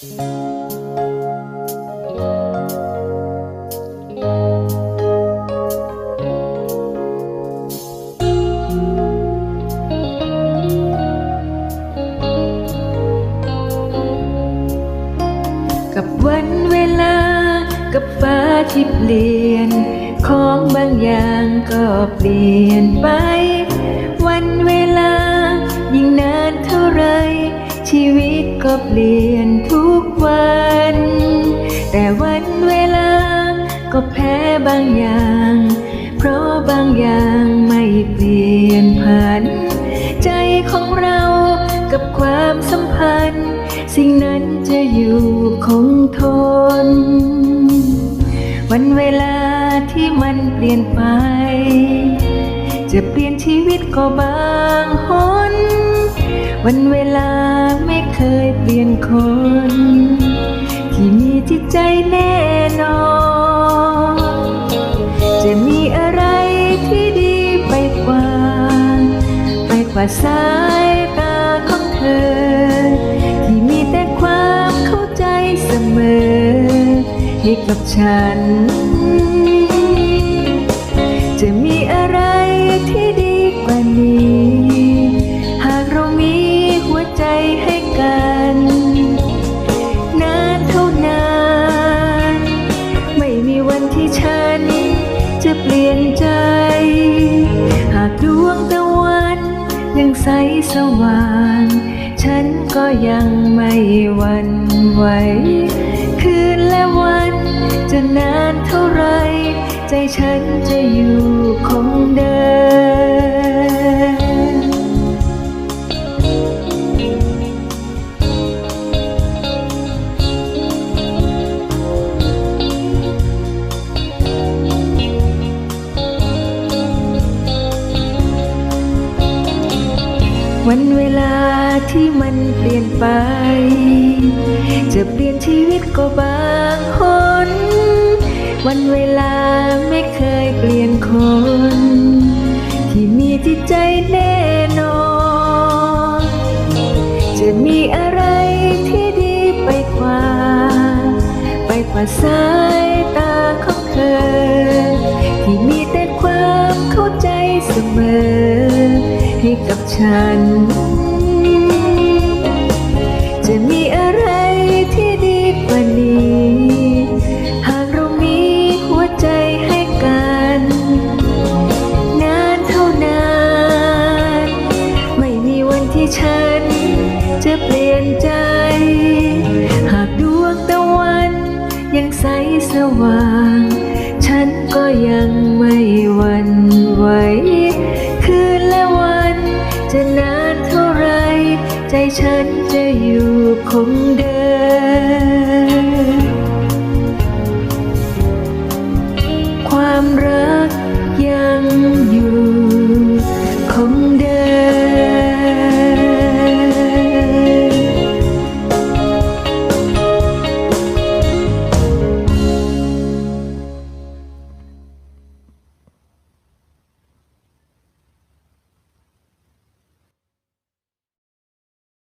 กับวันเวลา กับฟ้าที่เปลี่ยน ของบางอย่างก็เปลี่ยนไป วันเวลา ยิ่งนานเท่าไร ชีวิตก็เปลี่ยน ลา ก็แพ้บางอย่าง เพราะบางอย่างไม่เปลี่ยนผัน ใจของเรากับความสัมพันธ์ สิ่งนั้นจะอยู่คงทน วันเวลาที่มันเปลี่ยนไป จะเปลี่ยนชีวิตก็บางหนวันเวลาไม่เคยเปลี่ยนคน ที่มีจิตใจแน่นอน ว่าสายตาของเธอ ที่มีแต่ความเข้าใจเสมอ ให้กับฉัน จะมีอะไรที่ดีกว่านี้ หากเรามีหัวใจให้กัน นานเท่านาน ไม่มีวันที่ฉันจะเปลี่ยนใจ หากดวงตะวัน ยังใสสว่าง ฉันก็ยังไม่หวั่นไหว คืนและวัน จะนานเท่าไร ใจฉันจะอยู่คงเดิม วันเวลาที่มันเปลี่ยนไป จะเปลี่ยนชีวิตก็บางคน วันเวลาไม่เคยเปลี่ยนคน ที่มีจิตใจแน่นอน จะมีอะไรที่ดีไปกว่า ไปกว่าสายตาของเธอ ที่มีแต่ความเข้าใจเสมอ ให้กับฉัน จะมีอะไรที่ดีกว่านี้ หากเรามีหัวใจให้กัน นานเท่านาน ไม่มีวันที่ฉัน จะเปลี่ยนใจ หากดวงตะวันยังใสสว่าง ฉันก็ยังไม่หวั่น จะนานเท่าไร ใจฉันจะอยู่คงเดิม